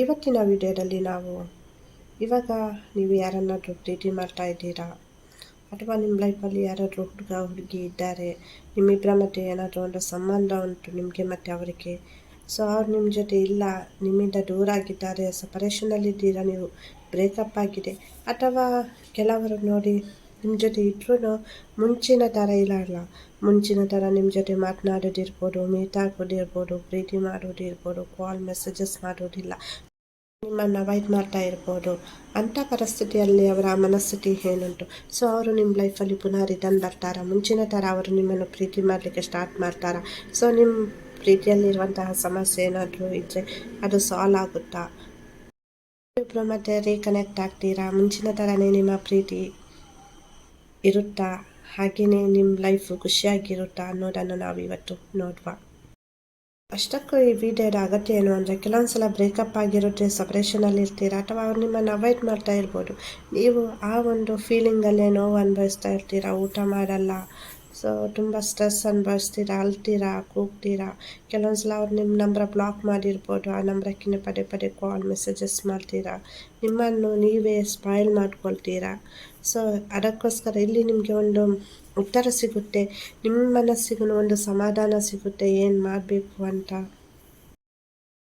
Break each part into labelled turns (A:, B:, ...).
A: ಇವತ್ತಿನ ವಿಡಿಯೋದಲ್ಲಿ ನಾವು ಇವಾಗ ನೀವು ಯಾರನ್ನಾದರೂ ಪ್ರೀತಿ ಮಾಡ್ತಾ ಇದ್ದೀರಾ? ಅಥವಾ ನಿಮ್ಮ ಲೈಫಲ್ಲಿ ಯಾರಾದರೂ ಹುಡುಗ, ಹುಡುಗಿ ಇದ್ದಾರೆ ನಿಮ್ಮಿಬ್ಬರ ಮಧ್ಯೆ ಏನಾದರೂ ಒಂದು ಸಂಬಂಧ ಉಂಟು ನಿಮಗೆ ಮತ್ತು ಅವರಿಗೆ? ಸೊ ಅವ್ರು ನಿಮ್ಮ ಜೊತೆ ಇಲ್ಲ, ನಿಮ್ಮಿಂದ ದೂರ ಆಗಿದ್ದಾರೆ ಸಪರೇಷನಲ್ಲಿದ್ದೀರಾ ನೀವು ಬ್ರೇಕಪ್ ಆಗಿದೆ, ಅಥವಾ ಕೆಲವರು ನೋಡಿ ನಿಮ್ಮ ಜೊತೆ ಇದ್ರೂ ಮುಂಚಿನ ಥರ ಇಲ್ಲ ಅಲ್ಲ? ಮುಂಚಿನ ಥರ ನಿಮ್ಮ ಜೊತೆ ಮಾತನಾಡೋದಿರ್ಬೋದು ಮೀಟ್ ಆಗೋದಿರ್ಬೋದು, ಪ್ರೀತಿ ಮಾಡೋದಿರ್ಬೋದು ಕಾಲ್ ಮೆಸೇಜಸ್ ಮಾಡೋದಿಲ್ಲ. ನಿಮ್ಮನ್ನು ಅವಾಯ್ಡ್ ಮಾಡ್ತಾ ಇರ್ಬೋದು. ಅಂಥ ಪರಿಸ್ಥಿತಿಯಲ್ಲಿ ಅವರ ಮನಸ್ಥಿತಿ ಏನುಂಟು? ಸೊ ಅವರು ನಿಮ್ಮ ಲೈಫಲ್ಲಿ ಪುನಃ ರಿಟರ್ನ್ ಬರ್ತಾರಾ? ಮುಂಚಿನ ಥರ ಅವರು ನಿಮ್ಮನ್ನು ಪ್ರೀತಿ ಮಾಡಲಿಕ್ಕೆ ಸ್ಟಾರ್ಟ್ ಮಾಡ್ತಾರಾ? ಸೊ ನಿಮ್ಮ ಪ್ರೀತಿಯಲ್ಲಿರುವಂತಹ ಸಮಸ್ಯೆ ಏನಾದರೂ ಇದ್ದರೆ ಅದು ಸಾಲ್ವ್ ಆಗುತ್ತಾ? ಇಬ್ಬರು ಮತ್ತೆ ರೀಕನೆಕ್ಟ್ ಆಗ್ತೀರಾ? ಮುಂಚಿನ ಥರನೇ ನಿಮ್ಮ ಪ್ರೀತಿ ಇರುತ್ತಾ? ಹಾಗೆಯೇ ನಿಮ್ಮ ಲೈಫು ಖುಷಿಯಾಗಿರುತ್ತಾ ಅನ್ನೋದನ್ನು ನಾವು ಇವತ್ತು ನೋಡುವ. ಅಷ್ಟಕ್ಕೂ ಈ ವಿಡಿಯೋದ ಅಗತ್ಯ ಏನು ಅಂದರೆ ಕೆಲವೊಂದು ಸಲ ಬ್ರೇಕಪ್ ಆಗಿರುತ್ತೆ ಸಪ್ರೇಷನಲ್ಲಿ ಇರ್ತೀರಾ ಅಥವಾ ಅವ್ರು ನಿಮ್ಮನ್ನು ಅವಾಯ್ಡ್ ಮಾಡ್ತಾ ಇರ್ಬೋದು. ನೀವು ಆ ಒಂದು ಫೀಲಿಂಗಲ್ಲೇ ನೋವು ಅನುಭವಿಸ್ತಾ ಇರ್ತೀರಾ, ಊಟ ಮಾಡಲ್ಲ ಸೊ ತುಂಬ ಸ್ಟ್ರೆಸ್ ಅನುಭವಿಸ್ತೀರಾ ಅಳ್ತೀರಾ ಕೂಗ್ತೀರಾ? ಕೆಲವೊಂದು ಸಲ ಅವ್ರು ನಿಮ್ಮ ನಂಬರ್ ಬ್ಲಾಕ್ ಮಾಡಿರ್ಬೋದು, ಆ ನಂಬರಕ್ಕಿಂತ ಪದೇ ಪದೇ ಕಾಲ್ ಮೆಸೇಜಸ್ ಮಾಡ್ತೀರಾ? ನಿಮ್ಮನ್ನು ನೀವೇ ಸ್ಪಾಯ್ಲ್ ಮಾಡ್ಕೊಳ್ತೀರಾ? ಸೊ ಅದಕ್ಕೋಸ್ಕರ ಇಲ್ಲಿ ನಿಮಗೆ ಒಂದು ಉತ್ತರ ಸಿಗುತ್ತೆ, ನಿಮ್ಮ ಮನಸ್ಸಿಗೂ ಒಂದು ಸಮಾಧಾನ ಸಿಗುತ್ತೆ, ಏನು ಮಾಡಬೇಕು ಅಂತ.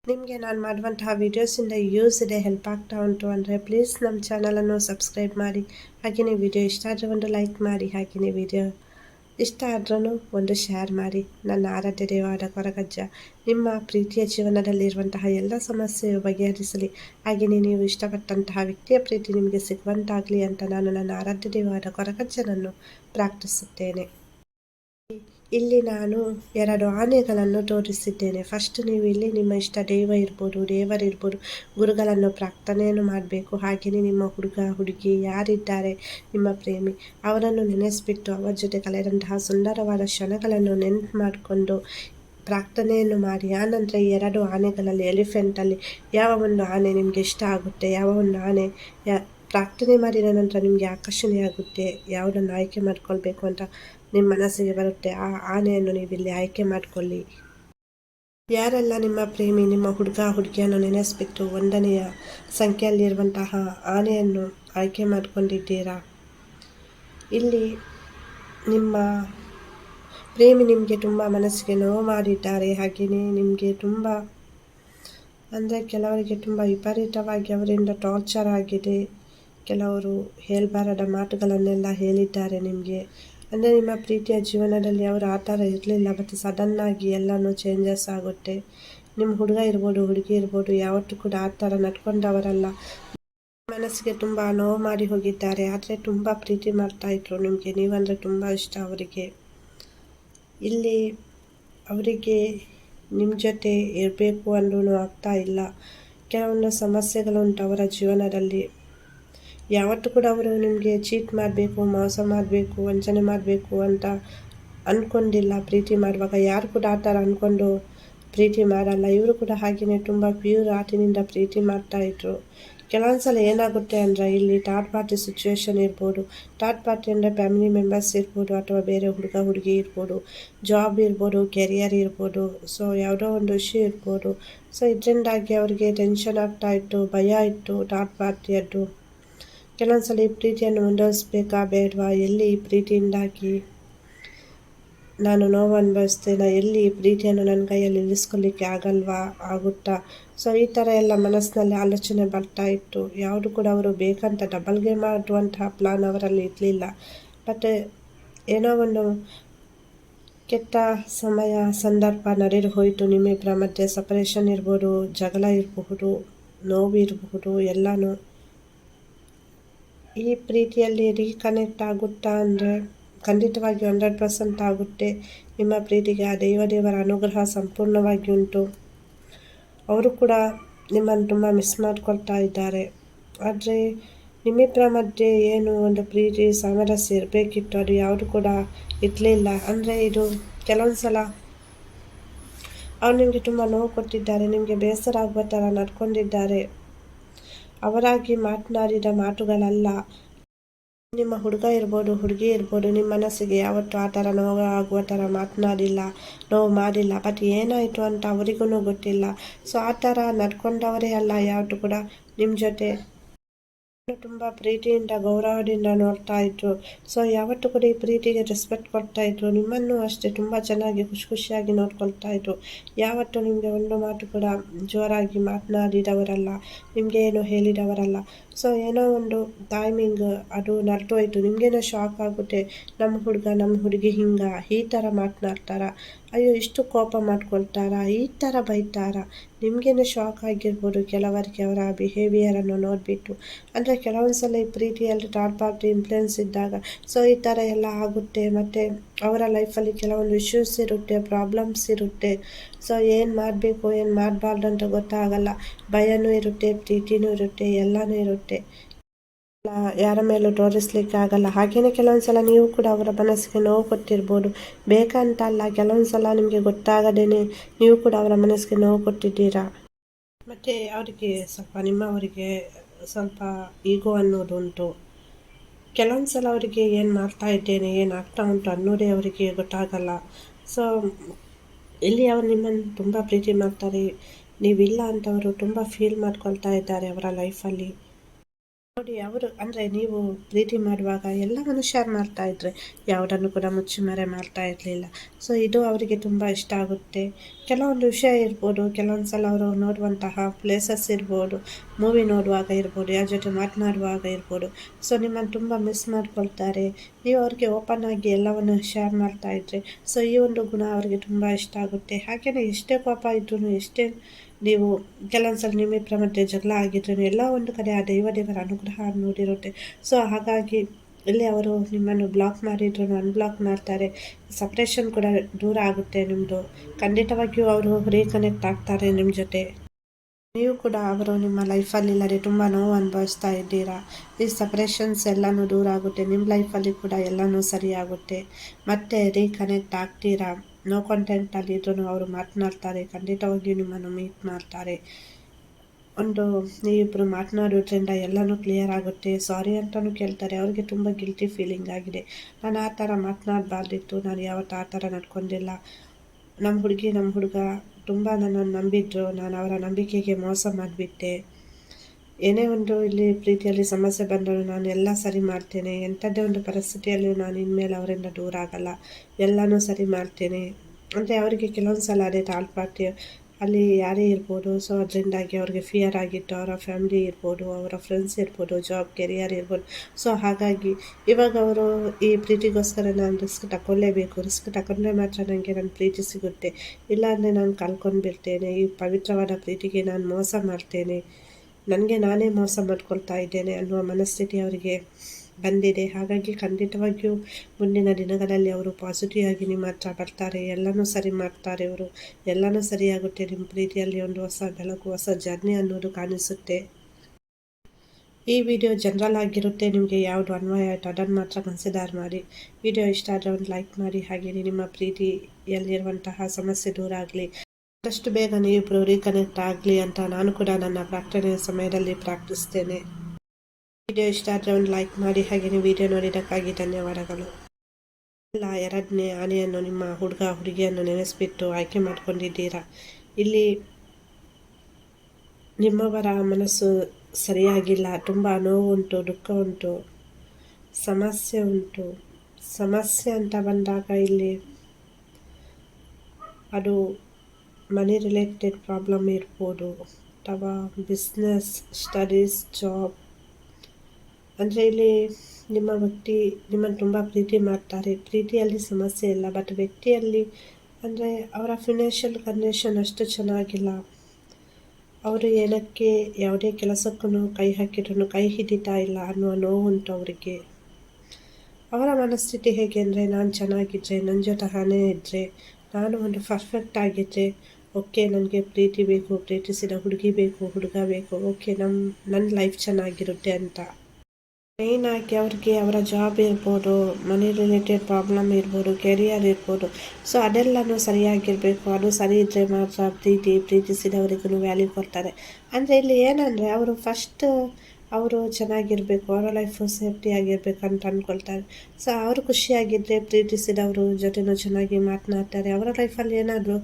A: ನಿಮಗೆ ನಾನು ಮಾಡುವಂತಹ ವೀಡಿಯೋಸಿಂದ ಯೂಸ್ ಇದೆ ಹೆಲ್ಪ್ ಆಗ್ತಾ ಉಂಟು ಅಂದರೆ ಪ್ಲೀಸ್ ನಮ್ಮ ಚಾನಲನ್ನು ಸಬ್ಸ್ಕ್ರೈಬ್ ಮಾಡಿ. ಹಾಗೆಯೇ ವಿಡಿಯೋ ಇಷ್ಟ ಆದರೆ ಒಂದು ಲೈಕ್ ಮಾಡಿ ಹಾಗೆಯೇ ವಿಡಿಯೋ ಇಷ್ಟ ಆದ್ರೂ ಒಂದು ಶೇರ್ ಮಾಡಿ. ನನ್ನ ಆರಾಧ್ಯ ದೇವಾದ ಕೊರಗಜ್ಜ, ನಿಮ್ಮ ಪ್ರೀತಿಯ ಜೀವನದಲ್ಲಿರುವಂತಹ ಎಲ್ಲ ಸಮಸ್ಯೆಯು ಬಗೆಹರಿಸಲಿ. ಹಾಗೆಯೇ ನೀವು ಇಷ್ಟಪಟ್ಟಂತಹ ವ್ಯಕ್ತಿಯ ಪ್ರೀತಿ ನಿಮಗೆ ಸಿಗುವಂತಾಗಲಿ ಅಂತ ನಾನು ನನ್ನ ಆರಾಧ್ಯ ದೇವಾದ ಕೊರಗಜ್ಜನನ್ನು ಪ್ರಾರ್ಥಿಸುತ್ತೇನೆ. ಇಲ್ಲಿ ನಾನು ಎರಡು ಆನೆಗಳನ್ನು ತೋರಿಸಿದ್ದೇನೆ. ಫಸ್ಟ್ ನೀವು ಇಲ್ಲಿ ನಿಮ್ಮ ಇಷ್ಟ ದೈವ ಇರ್ಬೋದು ದೇವರಿರ್ಬೋದು ಗುರುಗಳನ್ನು ಪ್ರಾರ್ಥನೆಯನ್ನು ಮಾಡಬೇಕು. ಹಾಗೆಯೇ ನಿಮ್ಮ ಹುಡುಗ, ಹುಡುಗಿ, ಯಾರಿದ್ದಾರೆ, ನಿಮ್ಮ ಪ್ರೇಮಿ, ಅವರನ್ನು ನೆನೆಸಿಬಿಟ್ಟು ಅವರ ಜೊತೆ ಕಳೆದಂತಹ ಸುಂದರವಾದ ಕ್ಷಣಗಳನ್ನು ನೆನಪು ಮಾಡಿಕೊಂಡು ಪ್ರಾರ್ಥನೆಯನ್ನು ಮಾಡಿ. ಆನಂತರ ಎರಡು ಆನೆಗಳಲ್ಲಿ, ಎಲಿಫೆಂಟಲ್ಲಿ ಯಾವ ಒಂದು ಆನೆ ನಿಮಗೆ ಇಷ್ಟ ಆಗುತ್ತೆ? ಯಾವ ಒಂದು ಆನೆ ಯಾ ಪ್ರಾರ್ಥನೆ ಮಾಡಿದ ನಂತರ ನಿಮಗೆ ಆಕರ್ಷಣೆ ಆಗುತ್ತೆ, ಯಾವುದನ್ನು ಆಯ್ಕೆ ಮಾಡ್ಕೊಳ್ಬೇಕು ಅಂತ ನಿಮ್ಮ ಮನಸ್ಸಿಗೆ ಬರುತ್ತೆ, ಆ ಆನೆಯನ್ನು ನೀವು ಇಲ್ಲಿ ಆಯ್ಕೆ ಮಾಡಿಕೊಳ್ಳಿ. ಯಾರೆಲ್ಲ ನಿಮ್ಮ ಪ್ರೇಮಿ, ನಿಮ್ಮ ಹುಡುಗ, ಹುಡುಗಿಯನ್ನು ನೆನೆಸ್ಬಿಟ್ಟು ಒಂದನೆಯ ಸಂಖ್ಯೆಯಲ್ಲಿರುವಂತಹ ಆನೆಯನ್ನು ಆಯ್ಕೆ ಮಾಡಿಕೊಂಡಿದ್ದೀರಾ? ಇಲ್ಲಿ ನಿಮ್ಮ ಪ್ರೇಮಿ ನಿಮಗೆ ತುಂಬ ಮನಸ್ಸಿಗೆ ನೋವು ಮಾಡಿದ್ದಾರೆ, ಹಾಗೆಯೇ ನಿಮಗೆ ತುಂಬ, ಅಂದರೆ ಕೆಲವರಿಗೆ ತುಂಬ ವಿಪರೀತವಾಗಿ ಅವರಿಂದ ಟಾರ್ಚರ್ ಆಗಿದೆ. ಕೆಲವರು ಹೇಳಬಾರದ ಮಾತುಗಳನ್ನೆಲ್ಲ ಹೇಳಿದ್ದಾರೆ ನಿಮಗೆ. ಅಂದರೆ ನಿಮ್ಮ ಪ್ರೀತಿಯ ಜೀವನದಲ್ಲಿ ಅವರು ಆ ಥರ ಇರಲಿಲ್ಲ, ಮತ್ತು ಸಡನ್ನಾಗಿ ಎಲ್ಲನೂ ಚೇಂಜಸ್ ಆಗುತ್ತೆ. ನಿಮ್ಮ ಹುಡುಗ ಇರ್ಬೋದು, ಹುಡುಗಿ ಇರ್ಬೋದು, ಯಾವತ್ತೂ ಕೂಡ ಆ ಥರ ನಡ್ಕೊಂಡವರಲ್ಲ. ಮನಸ್ಸಿಗೆ ತುಂಬ ನೋವು ಮಾಡಿ ಹೋಗಿದ್ದಾರೆ, ಆದರೆ ತುಂಬ ಪ್ರೀತಿ ಮಾಡ್ತಾಯಿದ್ರು ನಿಮಗೆ. ನೀವಂದರೆ ತುಂಬ ಇಷ್ಟ ಅವರಿಗೆ. ಇಲ್ಲಿ ಅವರಿಗೆ ನಿಮ್ಮ ಜೊತೆ ಇರಬೇಕು ಅಂದ್ರೂ ಆಗ್ತಾ ಇಲ್ಲ. ಕೆಲವೊಂದು ಸಮಸ್ಯೆಗಳುಂಟು ಅವರ ಜೀವನದಲ್ಲಿ. ಯಾವತ್ತೂ ಕೂಡ ಅವರು ನಿಮಗೆ ಚೀಟ್ ಮಾಡಬೇಕು, ಮೋಸ ಮಾಡಬೇಕು, ವಂಚನೆ ಮಾಡಬೇಕು ಅಂತ ಅಂದ್ಕೊಂಡಿಲ್ಲ ಪ್ರೀತಿ ಮಾಡುವಾಗ. ಯಾರು ಕೂಡ ಆ ಥರ ಅಂದ್ಕೊಂಡು ಪ್ರೀತಿ ಮಾಡಲ್ಲ. ಇವರು ಕೂಡ ಹಾಗೆಯೇ ತುಂಬ ಪ್ಯೂರ್ ಆಟಿನಿಂದ ಪ್ರೀತಿ ಮಾಡ್ತಾಯಿದ್ರು ಕೆಲವೊಂದು ಸಲ ಏನಾಗುತ್ತೆ ಅಂದರೆ ಇಲ್ಲಿ ಥರ್ಡ್ ಪಾರ್ಟಿ ಸಿಚುವೇಶನ್ ಇರ್ಬೋದು ಥರ್ಡ್ ಪಾರ್ಟಿ ಅಂದರೆ ಫ್ಯಾಮಿಲಿ ಮೆಂಬರ್ಸ್ ಇರ್ಬೋದು, ಅಥವಾ ಬೇರೆ ಹುಡುಗ, ಹುಡುಗಿ ಇರ್ಬೋದು ಜಾಬ್ ಇರ್ಬೋದು ಕೆರಿಯರ್ ಇರ್ಬೋದು ಸೊ ಯಾವುದೋ ಒಂದು ವಿಷಯ ಇರ್ಬೋದು. ಸೊ ಇದರಿಂದಾಗಿ ಅವರಿಗೆ ಟೆನ್ಷನ್ ಆಗ್ತಾ ಇತ್ತು, ಭಯ ಇತ್ತು ಥರ್ಡ್ ಪಾರ್ಟಿಯದ್ದು ಕೆಲವೊಂದು ಸಲ ಈ ಪ್ರೀತಿಯನ್ನು ಮುಂದುವರಿಸ್ಬೇಕಾ ಬೇಡವಾ? ಎಲ್ಲಿ ಈ ಪ್ರೀತಿಯಿಂದಾಗಿ ನಾನು ನೋವು ಅನುಭವಿಸ್ತೇನೆ ಎಲ್ಲಿ ಪ್ರೀತಿಯನ್ನು ನನ್ನ ಕೈಯಲ್ಲಿ ಇಳಿಸ್ಕೊಳ್ಳಿಕ್ಕೆ ಆಗಲ್ವಾ, ಆಗುತ್ತಾ? ಸೊ, ಈ ಥರ ಎಲ್ಲ ಮನಸ್ಸಿನಲ್ಲಿ ಆಲೋಚನೆ ಬರ್ತಾ ಇತ್ತು. ಯಾವುದು ಕೂಡ ಅವರು ಬೇಕಂತ ಡಬಲ್ ಗೇಮ್ ಮಾಡುವಂತಹ ಪ್ಲಾನ್ ಅವರಲ್ಲಿ ಇರಲಿಲ್ಲ. ಬಟ್ ಏನೋ ಒಂದು ಕೆಟ್ಟ ಸಮಯ, ಸಂದರ್ಭ ನಡೆದು ಹೋಯಿತು. ನಿಮ್ಮಿಬ್ಬರ ಮಧ್ಯೆ ಸಪರೇಷನ್ ಇರ್ಬೋದು, ಜಗಳ ಇರಬಹುದು, ನೋವು ಇರಬಹುದು, ಎಲ್ಲನೂ ಈ ಪ್ರೀತಿಯಲ್ಲಿ ರೀಕನೆಕ್ಟ್ ಆಗುತ್ತಾ ಅಂದರೆ ಖಂಡಿತವಾಗಿ ಹಂಡ್ರೆಡ್ ಪರ್ಸೆಂಟ್ ಆಗುತ್ತೆ. ನಿಮ್ಮ ಪ್ರೀತಿಗೆ ಆ ದೇವದೇವರ ಅನುಗ್ರಹ ಸಂಪೂರ್ಣವಾಗಿ ಉಂಟು. ಅವರು ಕೂಡ ನಿಮ್ಮನ್ನು ತುಂಬ ಮಿಸ್ ಮಾಡ್ಕೊಳ್ತಾ ಇದ್ದಾರೆ. ಆದರೆ ನಿಮ್ಮಿಬ್ಬರ ಮಧ್ಯೆ ಏನು ಒಂದು ಪ್ರೀತಿ, ಸಾಮರಸ್ಯ ಇರಬೇಕಿತ್ತು ಅದು ಯಾವುದು ಕೂಡ ಇರಲಿಲ್ಲ ಅಂದರೆ ಇದು ಕೆಲವೊಂದು ಸಲ ಅವ್ರು ನಿಮಗೆ ತುಂಬ ನೋವು ಕೊಟ್ಟಿದ್ದಾರೆ, ನಿಮಗೆ ಬೇಸರ ಆಗುವ ಥರ ನಡ್ಕೊಂಡಿದ್ದಾರೆ. ಅವರಾಗಿ ಮಾತನಾಡಿದ ಮಾತುಗಳಲ್ಲ. ನಿಮ್ಮ ಹುಡುಗ ಇರ್ಬೋದು, ಹುಡುಗಿ ಇರ್ಬೋದು ನಿಮ್ಮ ಮನಸ್ಸಿಗೆ ಯಾವತ್ತೂ ಆ ಥರ ನೋವು ಆಗುವ ಥರ ಮಾತನಾಡಿಲ್ಲ, ನೋವು ಮಾಡಿಲ್ಲ. ಬಟ್ ಏನಾಯಿತು ಅಂತ ಅವರಿಗೂ ಗೊತ್ತಿಲ್ಲ. ಸೊ ಆ ಥರ ನಡ್ಕೊಂಡವರೇ ಅಲ್ಲ, ಯಾವತ್ತೂ ಕೂಡ. ನಿಮ್ಮ ಜೊತೆ ತುಂಬ ಪ್ರೀತಿಯಿಂದ, ಗೌರವದಿಂದ ನೋಡ್ತಾ ಇದ್ರು. ಸೊ ಯಾವತ್ತೂ ಕೂಡ ಈ ಪ್ರೀತಿಗೆ ರೆಸ್ಪೆಕ್ಟ್ ಕೊಡ್ತಾ ಇದ್ರು. ನಿಮ್ಮನ್ನು ಅಷ್ಟೇ ತುಂಬ ಚೆನ್ನಾಗಿ ಖುಷಿ ಖುಷಿಯಾಗಿ ನೋಡ್ಕೊಳ್ತಾ ಇದ್ರು. ಯಾವತ್ತೂ ನಿಮಗೆ ಒಂದು ಮಾತು ಕೂಡ ಜೋರಾಗಿ ಮಾತನಾಡಿದವರಲ್ಲ, ನಿಮಗೆ ಏನು ಹೇಳಿದವರಲ್ಲ. ಸೊ ಏನೋ ಒಂದು ಟೈಮಿಂಗ್ ಅದು ನರ್ತೋಯ್ತು ನಿಮಗೇನೋ ಶಾಕ್ ಆಗುತ್ತೆ. ನಮ್ಮ ಹುಡುಗ ನಮ್ಮ ಹುಡುಗಿ ಹಿಂಗ, ಈ ಥರ ಮಾತನಾಡ್ತಾರ. ಅಯ್ಯೋ, ಇಷ್ಟು ಕೋಪ ಮಾಡ್ಕೊಳ್ತಾರಾ? ಈ ಥರ ಬೈತಾರ? ನಿಮಗೇನು ಶಾಕ್ ಆಗಿರ್ಬೋದು ಕೆಲವರಿಗೆ ಅವರ ಬಿಹೇವಿಯರನ್ನು ನೋಡಿಬಿಟ್ಟು. ಅಂದರೆ ಕೆಲವೊಂದು ಸಲ ಈ ಪ್ರೀತಿಯಲ್ಲಿ ಥರ್ಡ್ ಪಾರ್ಟಿ ಇನ್ಫ್ಲುಯೆನ್ಸ್ ಇದ್ದಾಗ. ಸೊ ಈ ಥರ ಎಲ್ಲ ಆಗುತ್ತೆ. ಮತ್ತು ಅವರ ಲೈಫಲ್ಲಿ ಕೆಲವೊಂದು ಇಶ್ಯೂಸ್ ಇರುತ್ತೆ ಪ್ರಾಬ್ಲಮ್ಸ್ ಇರುತ್ತೆ. ಸೊ ಏನು ಮಾಡಬೇಕು, ಏನು ಮಾಡಬಾರ್ದು ಅಂತ ಗೊತ್ತಾಗಲ್ಲ. ಭಯನೂ ಇರುತ್ತೆ, ಪ್ರೀತಿನೂ ಇರುತ್ತೆ, ಎಲ್ಲನೂ ಇರುತ್ತೆ. ಯಾರ ಮೇಲೂ ತೋರಿಸ್ಲಿಕ್ಕೆ ಆಗಲ್ಲ ಹಾಗೇನೆ ಕೆಲವೊಂದು ಸಲ ನೀವು ಕೂಡ ಅವರ ಮನಸ್ಸಿಗೆ ನೋವು ಕೊಟ್ಟಿರ್ಬೋದು. ಬೇಕಂತ ಅಲ್ಲ, ಕೆಲವೊಂದು ಸಲ ನಿಮಗೆ ಗೊತ್ತಾಗದೇನೆ ನೀವು ಕೂಡ ಅವರ ಮನಸ್ಸಿಗೆ ನೋವು ಕೊಟ್ಟಿದ್ದೀರಾ? ಮತ್ತು ಅವರಿಗೆ ಸ್ವಲ್ಪ, ನಿಮ್ಮವರಿಗೆ ಸ್ವಲ್ಪ ಈಗೋ ಅನ್ನೋದು ಉಂಟು. ಕೆಲವೊಂದು ಸಲ ಅವರಿಗೆ ಏನು ಮಾಡ್ತಾ ಇದ್ದೇನೆ, ಏನು ಆಗ್ತಾ ಉಂಟು ಅನ್ನೋದೇ ಅವರಿಗೆ ಗೊತ್ತಾಗಲ್ಲ. ಸೊ ಇಲ್ಲಿ ಅವರು ನಿಮ್ಮನ್ನು ತುಂಬ ಪ್ರೀತಿ ಮಾಡ್ತಾರೆ. ನೀವಿಲ್ಲ ಅಂತವರು ತುಂಬ ಫೀಲ್ ಮಾಡ್ಕೊಳ್ತಾ ಇದ್ದಾರೆ ಅವರ ಲೈಫಲ್ಲಿ ನೋಡಿ ಅವರು, ಅಂದರೆ ನೀವು ಪ್ರೀತಿ ಮಾಡುವಾಗ ಎಲ್ಲ ಶೇರ್ ಮಾಡ್ತಾ ಇದ್ರೆ ಯಾವುದನ್ನು ಕೂಡ ಮುಚ್ಚುಮರೆ ಮಾಡ್ತಾ ಇರಲಿಲ್ಲ. ಸೊ ಇದು ಅವರಿಗೆ ತುಂಬ ಇಷ್ಟ ಆಗುತ್ತೆ. ಕೆಲವೊಂದು ವಿಷಯ ಇರ್ಬೋದು, ಕೆಲವೊಂದು ಸಲ ಅವರು ನೋಡುವಂತಹ ಪ್ಲೇಸಸ್ ಇರ್ಬೋದು ಮೂವಿ ನೋಡುವಾಗ ಇರ್ಬೋದು, ಯಾರ ಜೊತೆ ಮಾತನಾಡುವಾಗ ಇರ್ಬೋದು. ಸೊ ನಿಮ್ಮನ್ನು ತುಂಬ ಮಿಸ್ ಮಾಡ್ಕೊಳ್ತಾರೆ. ನೀವು ಅವ್ರಿಗೆ ಓಪನ್ ಆಗಿ ಎಲ್ಲವನ್ನು ಶೇರ್ ಮಾಡ್ತಾ ಇದ್ರೆ ಸೊ ಈ ಒಂದು ಗುಣ ಅವರಿಗೆ ತುಂಬ ಇಷ್ಟ ಆಗುತ್ತೆ. ಹಾಗೆಯೇ ಎಷ್ಟೇ ಪಾಪ ಇದ್ರೂ ಎಷ್ಟೇ ನೀವು ಕೆಲವೊಂದ್ಸಲ ನಿಮ್ಮಿಬ್ಬರ ಮಧ್ಯೆ ಜಗಳ ಆಗಿದ್ರು ಎಲ್ಲ ಒಂದು ಕಡೆ ಆ ದೈವ ದೇವರ ಅನುಗ್ರಹ ನೋಡಿರುತ್ತೆ. ಸೊ ಹಾಗಾಗಿ ಇಲ್ಲಿ ಅವರು ನಿಮ್ಮನ್ನು ಬ್ಲಾಕ್ ಮಾಡಿದ್ರು ಅನ್ಬ್ಲಾಕ್ ಮಾಡ್ತಾರೆ. ಸಪ್ರೇಷನ್ ಕೂಡ ದೂರ ಆಗುತ್ತೆ ನಿಮ್ಮದು ಖಂಡಿತವಾಗಿಯೂ ಅವರು ರೀಕನೆಕ್ಟ್ ಆಗ್ತಾರೆ ನಿಮ್ಮ ಜೊತೆ. ನೀವು ಕೂಡ ಅವರು ನಿಮ್ಮ ಲೈಫಲ್ಲಿ ಇಲ್ಲದೆ ತುಂಬ ನೋವು ಅನುಭವಿಸ್ತಾ ಇದ್ದೀರಾ. ಈ ಸಪ್ರೇಷನ್ಸ್ ಎಲ್ಲನೂ ದೂರ ಆಗುತ್ತೆ. ನಿಮ್ಮ ಲೈಫಲ್ಲಿ ಕೂಡ ಎಲ್ಲನೂ ಸರಿಯಾಗುತ್ತೆ ಮತ್ತೆ ರೀಕನೆಕ್ಟ್ ಆಗ್ತೀರಾ? ನೋ ಇದ್ರೂ ಅವರು ಮಾತನಾಡ್ತಾರೆ ಖಂಡಿತವಾಗಿಯೂ ನಿಮ್ಮನ್ನು ಮೀಟ್ ಮಾಡ್ತಾರೆ. ಒಂದು ನೀವಿಬ್ಬರು ಮಾತನಾಡೋದ್ರಿಂದ ಎಲ್ಲನೂ ಕ್ಲಿಯರ್ ಆಗುತ್ತೆ. ಸಾರಿ ಅಂತಲೂ ಕೇಳ್ತಾರೆ. ಅವರಿಗೆ ತುಂಬ ಗಿಲ್ಟಿ ಫೀಲಿಂಗ್ ಆಗಿದೆ. ನಾನು ಆ ಥರ ಮಾತನಾಡಬಾರ್ದಿತ್ತು ನಾನು ಯಾವತ್ತೂ ಆ ಥರ ನಡ್ಕೊಂಡಿಲ್ಲ. ನಮ್ಮ ಹುಡುಗಿ ನಮ್ಮ ಹುಡುಗ ತುಂಬ ನನ್ನನ್ನು ನಂಬಿದ್ರು. ನಾನು ಅವರ ನಂಬಿಕೆಗೆ ಮೋಸ ಮಾಡಿಬಿಟ್ಟೆ. ಏನೇ ಒಂದು ಇಲ್ಲಿ ಪ್ರೀತಿಯಲ್ಲಿ ಸಮಸ್ಯೆ ಬಂದರೂ ನಾನು ಎಲ್ಲ ಸರಿ ಮಾಡ್ತೇನೆ. ಎಂಥದ್ದೇ ಒಂದು ಪರಿಸ್ಥಿತಿಯಲ್ಲೂ ನಾನು ಇನ್ಮೇಲೆ ಅವರಿಂದ ದೂರ ಆಗಲ್ಲ. ಎಲ್ಲನೂ ಸರಿ ಮಾಡ್ತೇನೆ. ಅಂದರೆ ಅವರಿಗೆ ಕೆಲವೊಂದು ಸಲ ಅದೇ ಥರ್ಡ್ ಪಾರ್ಟಿ ಅಲ್ಲಿ ಯಾರೇ ಇರ್ಬೋದು, ಸೊ ಅದರಿಂದಾಗಿ ಅವ್ರಿಗೆ ಫಿಯರ್ ಆಗಿತ್ತು. ಅವರ ಫ್ಯಾಮಿಲಿ ಇರ್ಬೋದು, ಅವರ ಫ್ರೆಂಡ್ಸ್ ಇರ್ಬೋದು ಜಾಬ್ ಕೆರಿಯರ್ ಇರ್ಬೋದು. ಸೊ ಹಾಗಾಗಿ ಇವಾಗ ಅವರು ಈ ಪ್ರೀತಿಗೋಸ್ಕರ ನಾನು ರಿಸ್ಕ್ ತಗೊಳ್ಳೇಬೇಕು ರಿಸ್ಕ್ ತಗೊಂಡ್ರೆ ಮಾತ್ರ ನನಗೆ ನನ್ನ ಪ್ರೀತಿ ಸಿಗುತ್ತೆ. ಇಲ್ಲಾಂದರೆ ನಾನು ಕಳ್ಕೊಂಡ್ಬಿಡ್ತೇನೆ. ಈ ಪವಿತ್ರವಾದ ಪ್ರೀತಿಗೆ ನಾನು ಮೋಸ ಮಾಡ್ತೇನೆ. ನನಗೆ ನಾನೇ ಮೋಸ ಮಾಡ್ಕೊಳ್ತಾ ಇದ್ದೇನೆ ಅನ್ನುವ ಮನಸ್ಥಿತಿ ಅವರಿಗೆ ಬಂದಿದೆ. ಹಾಗಾಗಿ ಖಂಡಿತವಾಗಿಯೂ ಮುಂದಿನ ದಿನಗಳಲ್ಲಿ ಅವರು ಪಾಸಿಟಿವ್ ಆಗಿ ನಿಮ್ಮ ಹತ್ರ ಬರ್ತಾರೆ. ಎಲ್ಲನೂ ಸರಿ ಮಾಡ್ತಾರೆ ಅವರು. ಎಲ್ಲನೂ ಸರಿಯಾಗುತ್ತೆ. ನಿಮ್ಮ ಪ್ರೀತಿಯಲ್ಲಿ ಒಂದು ಹೊಸ ಬೆಳಕು, ಹೊಸ ಜರ್ನಿ ಅನ್ನೋದು ಕಾಣಿಸುತ್ತೆ. ಈ ವಿಡಿಯೋ ಜನರಲ್ ಆಗಿರುತ್ತೆ. ನಿಮಗೆ ಯಾವುದು ಅನ್ವಯ ಆಯಿತು ಅದನ್ನು ಮಾತ್ರ ಕನ್ಸಿಡರ್ ಮಾಡಿ. ವಿಡಿಯೋ ಇಷ್ಟ ಆದರೆ ಒಂದು ಲೈಕ್ ಮಾಡಿ. ಹಾಗೆಯೇ ನಿಮ್ಮ ಪ್ರೀತಿಯಲ್ಲಿರುವಂತಹ ಸಮಸ್ಯೆ ದೂರ ಆಗಲಿ. ಆದಷ್ಟು ಬೇಗ ನೀವು ರೀಕನೆಕ್ಟ್ ಆಗಲಿ ಅಂತ ನಾನು ಕೂಡ ನನ್ನ ಪ್ರಾರ್ಥನೆಯ ಸಮಯದಲ್ಲಿ ಪ್ರಾರ್ಥಿಸ್ತೇನೆ. ವಿಡಿಯೋ ಇಷ್ಟ ಆದರೆ ಒಂದು ಲೈಕ್ ಮಾಡಿ ಹಾಗೆಯೇ ವಿಡಿಯೋ ನೋಡಿದ್ದಕ್ಕಾಗಿ ಧನ್ಯವಾದಗಳು. ಇಲ್ಲ ಎರಡನೇ ಆನೆಯನ್ನು, ನಿಮ್ಮ ಹುಡುಗ, ಹುಡುಗಿಯನ್ನು ನೆನೆಸ್ಬಿಟ್ಟು ಆಯ್ಕೆ ಮಾಡ್ಕೊಂಡಿದ್ದೀರಾ? ಇಲ್ಲಿ ನಿಮ್ಮವರ ಮನಸ್ಸು ಸರಿಯಾಗಿಲ್ಲ. ತುಂಬ ನೋವು ಉಂಟು ದುಃಖ ಉಂಟು ಸಮಸ್ಯೆ ಉಂಟು. ಸಮಸ್ಯೆ ಅಂತ ಬಂದಾಗ ಇಲ್ಲಿ ಅದು ಮನಿ ರಿಲೇಟೆಡ್ ಪ್ರಾಬ್ಲಮ್ ಇರ್ಬೋದು. ಅಥವಾ ಬಿಸ್ನೆಸ್ ಸ್ಟಡೀಸ್ ಜಾಬ್ ಅಂದರೆ ಇಲ್ಲಿ ನಿಮ್ಮ ವ್ಯಕ್ತಿ, ನಿಮ್ಮನ್ನು ತುಂಬ ಪ್ರೀತಿ ಮಾಡ್ತಾರೆ. ಪ್ರೀತಿಯಲ್ಲಿ ಸಮಸ್ಯೆ ಇಲ್ಲ. ಬಟ್ ವ್ಯಕ್ತಿಯಲ್ಲಿ ಅಂದರೆ ಅವರ ಫಿನಾನ್ಷಿಯಲ್ ಕಂಡೀಷನ್ ಅಷ್ಟು ಚೆನ್ನಾಗಿಲ್ಲ. ಅವರು ಏನಕ್ಕೆ ಯಾವುದೇ ಕೆಲಸಕ್ಕೂ ಕೈ ಹಾಕಿದ್ರು ಕೈ ಹಿಡಿತಾ ಇಲ್ಲ ಅನ್ನುವ ನೋವುಂಟು ಅವರಿಗೆ. ಅವರ ಮನಸ್ಥಿತಿ ಹೇಗೆ ಅಂದರೆ, ನಾನು ಚೆನ್ನಾಗಿದ್ದರೆ ನನ್ನ ಜೊತೆ ಹಣೆ ಇದ್ದರೆ ನಾನು ಒಂದು ಪರ್ಫೆಕ್ಟ್ ಆಗಿದ್ದರೆ ಓಕೆ, ನನಗೆ ಪ್ರೀತಿ ಬೇಕು, ಪ್ರೀತಿಸಿದ ಹುಡುಗಿ ಬೇಕು, ಹುಡುಗ ಬೇಕು, ಓಕೆ ನಮ್ಮ ನನ್ನ ಲೈಫ್ ಚೆನ್ನಾಗಿರುತ್ತೆ ಅಂತ. ಮೇಯ್ನಾಗಿ ಅವ್ರಿಗೆ ಅವರ ಜಾಬ್ ಇರ್ಬೋದು ಮನಿ ರಿಲೇಟೆಡ್ ಪ್ರಾಬ್ಲಮ್ ಇರ್ಬೋದು ಕೆರಿಯರ್ ಇರ್ಬೋದು. ಸೊ ಅದೆಲ್ಲನೂ ಸರಿಯಾಗಿರಬೇಕು, ಅದು ಸರಿ ಇದ್ದರೆ ಮಾತ್ರ ಪ್ರೀತಿ ಪ್ರೀತಿಸಿದವರಿಗೂ ವ್ಯಾಲ್ಯೂ ಕೊಡ್ತಾರೆ. ಅಂದರೆ ಇಲ್ಲಿ ಏನಂದರೆ, ಅವರು ಫಸ್ಟ್ ಅವರು ಚೆನ್ನಾಗಿರಬೇಕು, ಅವರ ಲೈಫು ಸೇಫ್ಟಿ ಆಗಿರಬೇಕು ಅಂತ ಅಂದ್ಕೊಳ್ತಾರೆ ಸೊ ಅವರು ಖುಷಿಯಾಗಿದ್ದರೆ ಪ್ರೀತಿಸಿದವರು ಜೊತೆನೂ ಚೆನ್ನಾಗಿ ಮಾತನಾಡ್ತಾರೆ. ಅವರ ಲೈಫಲ್ಲಿ ಏನಾದರೂ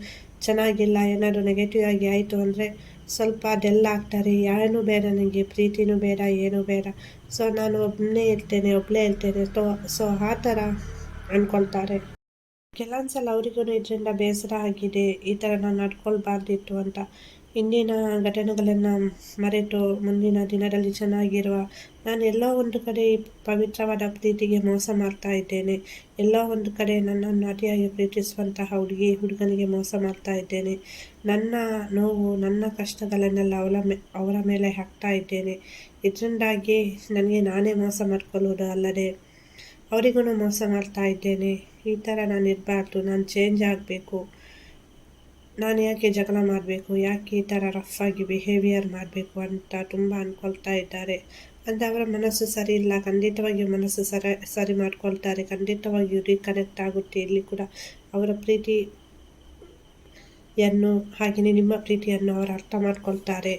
A: ಚೆನ್ನಾಗಿಲ್ಲ, ಏನಾದರೂ ನೆಗೆಟಿವ್ ಆಗಿ ಆಯಿತು ಅಂದರೆ ಸ್ವಲ್ಪ ಡೆಲ್ ಆಗ್ತಾರೆ. ಯಾರೂ ಬೇಡ ನನಗೆ ಪ್ರೀತಿನೂ ಬೇಡ, ಏನೂ ಬೇಡ. ಸೊ ನಾನು ಒಬ್ಬನೇ ಇರ್ತೇನೆ ಒಬ್ಬಳೇ ಇರ್ತೇನೆ ಸೊ ಸೊ ಆ ಥರ ಅಂದ್ಕೊಳ್ತಾರೆ ಕೆಲವೊಂದು ಸಲ ಅವರಿಗೂ ಇದರಿಂದ ಬೇಸರ ಆಗಿದೆ. ಈ ಥರ ನಾನು ನಡ್ಕೊಳ್ಬಾರ್ದಿತ್ತು ಅಂತ. ಇಂದಿನ ಘಟನೆಗಳನ್ನು ಮರೆತು ಮುಂದಿನ ದಿನದಲ್ಲಿ ಚೆನ್ನಾಗಿರುವ ನಾನು ಎಲ್ಲೋ ಒಂದು ಕಡೆ ಪವಿತ್ರವಾದ ಪ್ರೀತಿಗೆ ಮೋಸ ಮಾಡ್ತಾ ಇದ್ದೇನೆ. ಎಲ್ಲೋ ಒಂದು ಕಡೆ ನನ್ನನ್ನು ಅತಿಯಾಗಿ ಪ್ರೀತಿಸುವಂತಹ ಹುಡುಗಿ, ಹುಡುಗನಿಗೆ ಮೋಸ ಮಾಡ್ತಾ ಇದ್ದೇನೆ. ನನ್ನ ನೋವು, ನನ್ನ ಕಷ್ಟಗಳನ್ನೆಲ್ಲ ಅವಳ ಮೇ, ಅವರ ಮೇಲೆ ಹಾಕ್ತಾ ಇದ್ದೇನೆ. ಇದರಿಂದಾಗಿ ನನಗೆ ನಾನೇ ಮೋಸ ಮಾಡ್ಕೊಳ್ಳೋದು ಅಲ್ಲದೆ ಅವರಿಗೂ ಮೋಸ ಮಾಡ್ತಾ ಇದ್ದೇನೆ. ಈ ಥರ ನಾನು ಇರಬಾರ್ದು ನಾನು ಚೇಂಜ್ ಆಗಬೇಕು. ನಾನು ಯಾಕೆ ಜಗಳ ಮಾಡಬೇಕು? ಯಾಕೆ ಈ ಥರ ರಫ್ ಆಗಿ ಬಿಹೇವಿಯರ್ ಮಾಡಬೇಕು ಅಂತ ತುಂಬ ಅಂದ್ಕೊಳ್ತಾ ಇದ್ದಾರೆ. ಅಂದರೆ ಅವರ ಮನಸ್ಸು ಸರಿ ಇಲ್ಲ. ಖಂಡಿತವಾಗಿಯೂ ಮನಸ್ಸು ಸರಿ ಸರಿ ಮಾಡ್ಕೊಳ್ತಾರೆ. ಖಂಡಿತವಾಗಿಯೂ ರೀಕನೆಕ್ಟ್ ಆಗುತ್ತೆ ಇಲ್ಲಿ ಕೂಡ. ಅವರ ಪ್ರೀತಿಯನ್ನು, ಹಾಗೆಯೇ ನಿಮ್ಮ ಪ್ರೀತಿಯನ್ನು ಅವರು ಅರ್ಥ ಮಾಡ್ಕೊಳ್ತಾರೆ.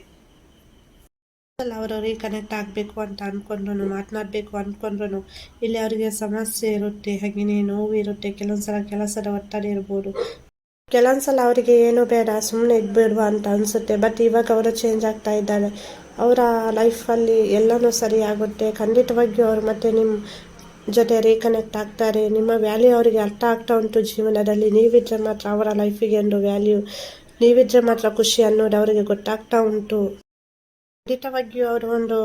A: ಅವರು ರೀಕನೆಕ್ಟ್ ಆಗಬೇಕು ಅಂತ ಅಂದ್ಕೊಂಡ್ರು ಮಾತನಾಡಬೇಕು ಅಂದ್ಕೊಂಡ್ರು ಇಲ್ಲಿ ಅವರಿಗೆ ಸಮಸ್ಯೆ ಇರುತ್ತೆ, ಹಾಗೆಯೇ ನೋವು ಇರುತ್ತೆ. ಕೆಲವೊಂದು ಸಲ ಕೆಲಸದ ಒತ್ತಡ ಇರ್ಬೋದು. ಕೆಲವೊಂದ್ಸಲ ಅವರಿಗೆ ಏನು ಬೇಡ ಸುಮ್ಮನೆ ಇದ್ಬಿಡುವ ಅಂತ ಅನಿಸುತ್ತೆ. ಬಟ್ ಇವಾಗ ಅವರು ಚೇಂಜ್ ಆಗ್ತಾ ಇದ್ದಾರೆ. ಅವರ ಲೈಫಲ್ಲಿ ಎಲ್ಲನೂ ಸರಿ ಆಗುತ್ತೆ. ಖಂಡಿತವಾಗಿಯೂ ಅವರು ಮತ್ತೆ ನಿಮ್ಮ ಜೊತೆ ರೀಕನೆಕ್ಟ್ ಆಗ್ತಾರೆ. ನಿಮ್ಮ ವ್ಯಾಲ್ಯೂ ಅವರಿಗೆ ಅರ್ಥ ಆಗ್ತಾ ಉಂಟು ಜೀವನದಲ್ಲಿ. ನೀವಿದ್ರೆ ಮಾತ್ರ ಅವರ ಲೈಫಿಗೆ ಒಂದು ವ್ಯಾಲ್ಯೂ ನೀವಿದ್ರೆ ಮಾತ್ರ ಖುಷಿ ಅನ್ನೋದು ಅವರಿಗೆ ಗೊತ್ತಾಗ್ತಾ ಉಂಟು. ಖಂಡಿತವಾಗಿಯೂ ಅವರು ಒಂದು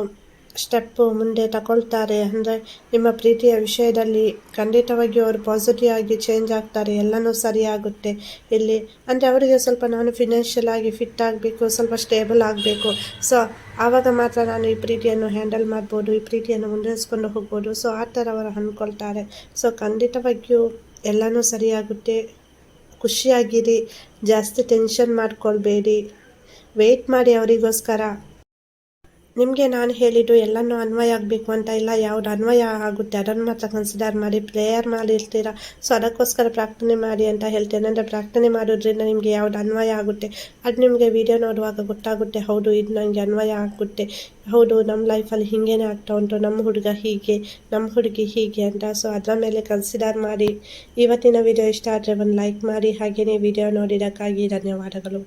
A: ಸ್ಟೆಪ್ಪು ಮುಂದೆ ತಗೊಳ್ತಾರೆ. ಅಂದರೆ ನಿಮ್ಮ ಪ್ರೀತಿಯ ವಿಷಯದಲ್ಲಿ ಖಂಡಿತವಾಗಿಯೂ ಅವರು ಪಾಸಿಟಿವ್ ಆಗಿ ಚೇಂಜ್ ಆಗ್ತಾರೆ. ಎಲ್ಲನೂ ಸರಿಯಾಗುತ್ತೆ ಇಲ್ಲಿ. ಅಂದರೆ ಅವರಿಗೆ ಸ್ವಲ್ಪ ನಾನು ಫಿನಾನ್ಷಿಯಲ್ ಆಗಿ ಫಿಟ್ ಆಗಬೇಕು, ಸ್ವಲ್ಪ ಸ್ಟೇಬಲ್ ಆಗಬೇಕು. ಸೊ ಆವಾಗ ಮಾತ್ರ ನಾನು ಈ ಪ್ರೀತಿಯನ್ನು ಹ್ಯಾಂಡಲ್ ಮಾಡ್ಬೋದು, ಈ ಪ್ರೀತಿಯನ್ನು ಮುಂದುವರಿಸ್ಕೊಂಡು ಹೋಗ್ಬೋದು. ಸೊ ಆ ಥರ ಅವರು ಅಂದ್ಕೊಳ್ತಾರೆ. ಸೊ ಖಂಡಿತವಾಗಿಯೂ ಎಲ್ಲನೂ ಸರಿಯಾಗುತ್ತೆ ಖುಷಿಯಾಗಿರಿ. ಜಾಸ್ತಿ ಟೆನ್ಷನ್ ಮಾಡ್ಕೊಳ್ಬೇಡಿ. ವೆಯ್ಟ್ ಮಾಡಿ ಅವರಿಗೋಸ್ಕರ. ನಿಮಗೆ ನಾನು ಹೇಳಿದ್ದು ಎಲ್ಲನೂ ಅನ್ವಯ ಆಗಬೇಕು ಅಂತ ಇಲ್ಲ, ಯಾವ್ದು ಅನ್ವಯ ಆಗುತ್ತೆ ಅದನ್ನು ಮಾತ್ರ ಕನ್ಸಿಡರ್ ಮಾಡಿ, ಪ್ರೇಯರ್ ಮಾಡಿರ್ತೀರ? ಸೊ ಅದಕ್ಕೋಸ್ಕರ ಪ್ರಾರ್ಥನೆ ಮಾಡಿ ಅಂತ ಹೇಳ್ತೇನೆ. ಅಂದರೆ ಪ್ರಾರ್ಥನೆ ಮಾಡೋದ್ರಿಂದ ನಿಮಗೆ ಯಾವ್ದು ಅನ್ವಯ ಆಗುತ್ತೆ, ಅದು ನಿಮಗೆ ವಿಡಿಯೋ ನೋಡುವಾಗ ಗೊತ್ತಾಗುತ್ತೆ, ಹೌದು ಇದು ನನಗೆ ಅನ್ವಯ ಆಗುತ್ತೆ, ಹೌದು ನಮ್ಮ ಲೈಫಲ್ಲಿ ಹೀಗೇನೆ ಆಗ್ತಾ ಉಂಟು ನಮ್ಮ ಹುಡುಗ ಹೀಗೆ ನಮ್ಮ ಹುಡುಗಿ ಹೀಗೆ ಅಂತ. ಸೊ ಅದರ ಮೇಲೆ ಕನ್ಸಿಡರ್ ಮಾಡಿ. ಇವತ್ತಿನ ವಿಡಿಯೋ ಇಷ್ಟ ಆದರೆ ಒಂದು ಲೈಕ್ ಮಾಡಿ ಹಾಗೆಯೇ ವಿಡಿಯೋ ನೋಡಿದಕ್ಕಾಗಿ ಧನ್ಯವಾದಗಳು.